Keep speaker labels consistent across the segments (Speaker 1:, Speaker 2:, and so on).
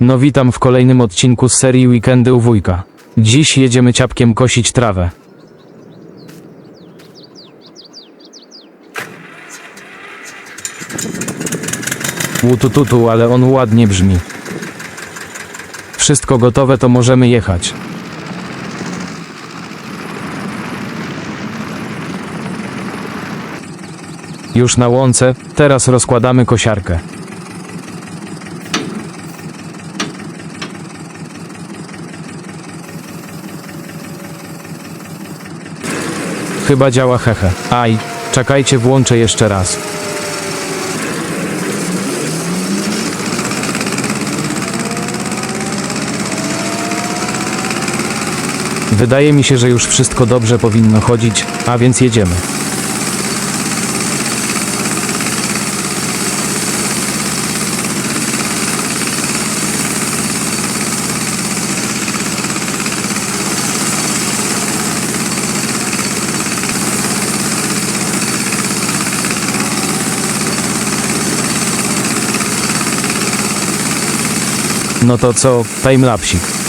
Speaker 1: No witam w kolejnym odcinku z serii Weekendy u wujka. Dziś jedziemy ciapkiem kosić trawę. Łutututu, ale on ładnie brzmi. Wszystko gotowe, to możemy jechać. Już na łące, teraz rozkładamy kosiarkę. Chyba działa hehe. Aj, czekajcie, włączę jeszcze raz. Wydaje mi się, że już wszystko dobrze powinno chodzić, a więc jedziemy. No to co, timelapsik.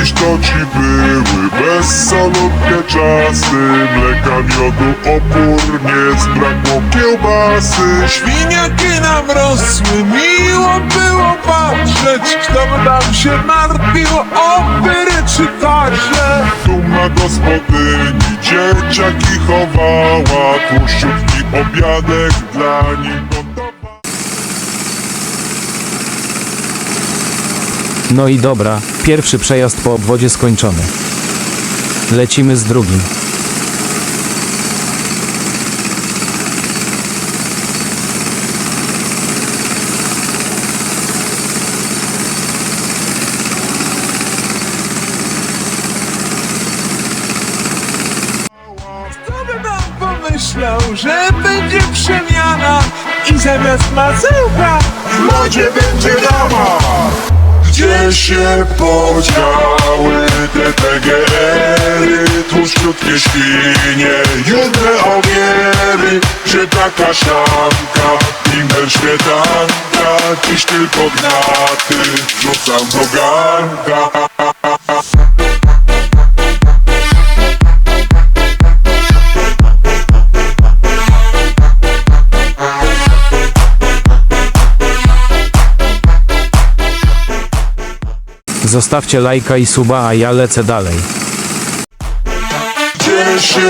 Speaker 2: Kiedyś to ci były bezsolutne czasy Mleka, miodu, opór, nie zbrakło kiełbasy.
Speaker 3: Świniaki nam rosły, miło było patrzeć Kto nam się martwił o pyry czy taśle
Speaker 2: Dumna gospodyni dzieciaki chowała Tłuszczówki obiadek dla nich
Speaker 1: No i dobra, pierwszy przejazd po obwodzie skończony. Lecimy z drugim.
Speaker 3: Pomyślał, że będzie przemiana I zamiast masełka w modzie będzie dama
Speaker 2: Gdzie się podziały te PGR-y Tłuszczutkie świnie, judne ogiery. Gdzie ta kaszanka, imbel śmietanka Dziś tylko gnaty, rzucam do garnka
Speaker 1: Zostawcie lajka i suba, a ja lecę dalej.
Speaker 2: Się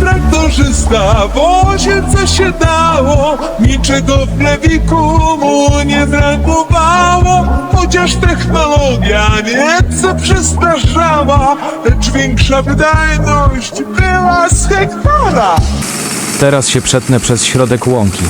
Speaker 3: traktorzysta, wozie co się dało. Niczego w plewiku mu nie brakowało Chociaż technologia nieco przestarzała. Lecz większa wydajność była z hektara.
Speaker 1: Teraz się przetnę przez środek łąki.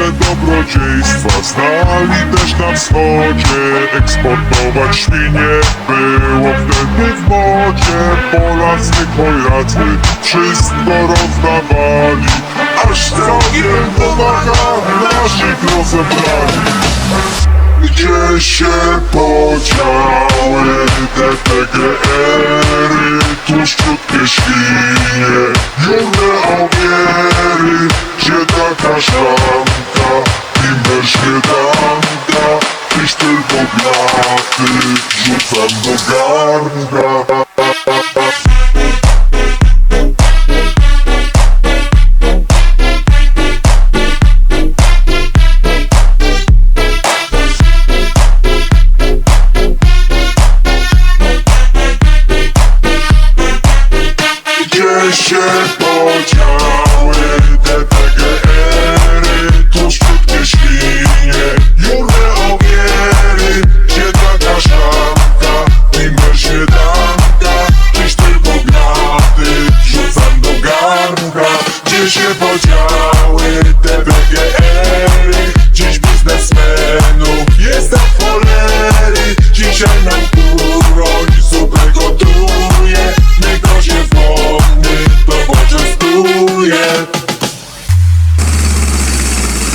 Speaker 2: Nasze dobrodziejstwa znali też na wschodzie. Eksportować świnie było wtedy w modzie. Polacy, Polacy wszystko rozdawali. Aż całkiem pomaga naszych rozebrali. Gdzie się podziały te PGR-y? Tłuszczutkie świnie Jurne ogiery Gdzie ta kasztanka Się podziały te PGR-y Dziś biznesmenów Jest na cholery Dzisiaj nam kuroń Zupę gotuje Niech to się wodny To poczęstuje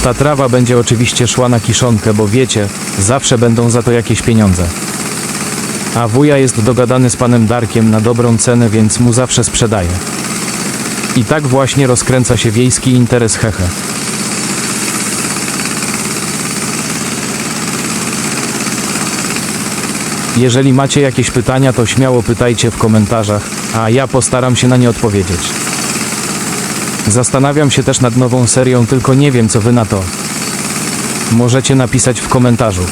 Speaker 1: Ta trawa będzie oczywiście szła na kiszonkę, bo wiecie, zawsze będą za to jakieś pieniądze. A wuja jest dogadany z panem Darkiem na dobrą cenę, więc mu zawsze sprzedaje. I tak właśnie rozkręca się wiejski interes hehe. Jeżeli macie jakieś pytania, to śmiało pytajcie w komentarzach, a ja postaram się na nie odpowiedzieć. Zastanawiam się też nad nową serią, tylko nie wiem co wy na to. Możecie napisać w komentarzu.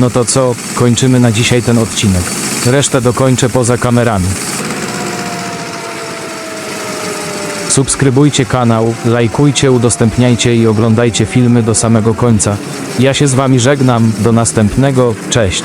Speaker 1: No to co, kończymy na dzisiaj ten odcinek. Resztę dokończę poza kamerami. Subskrybujcie kanał, lajkujcie, udostępniajcie i oglądajcie filmy do samego końca. Ja się z wami żegnam, do następnego, cześć.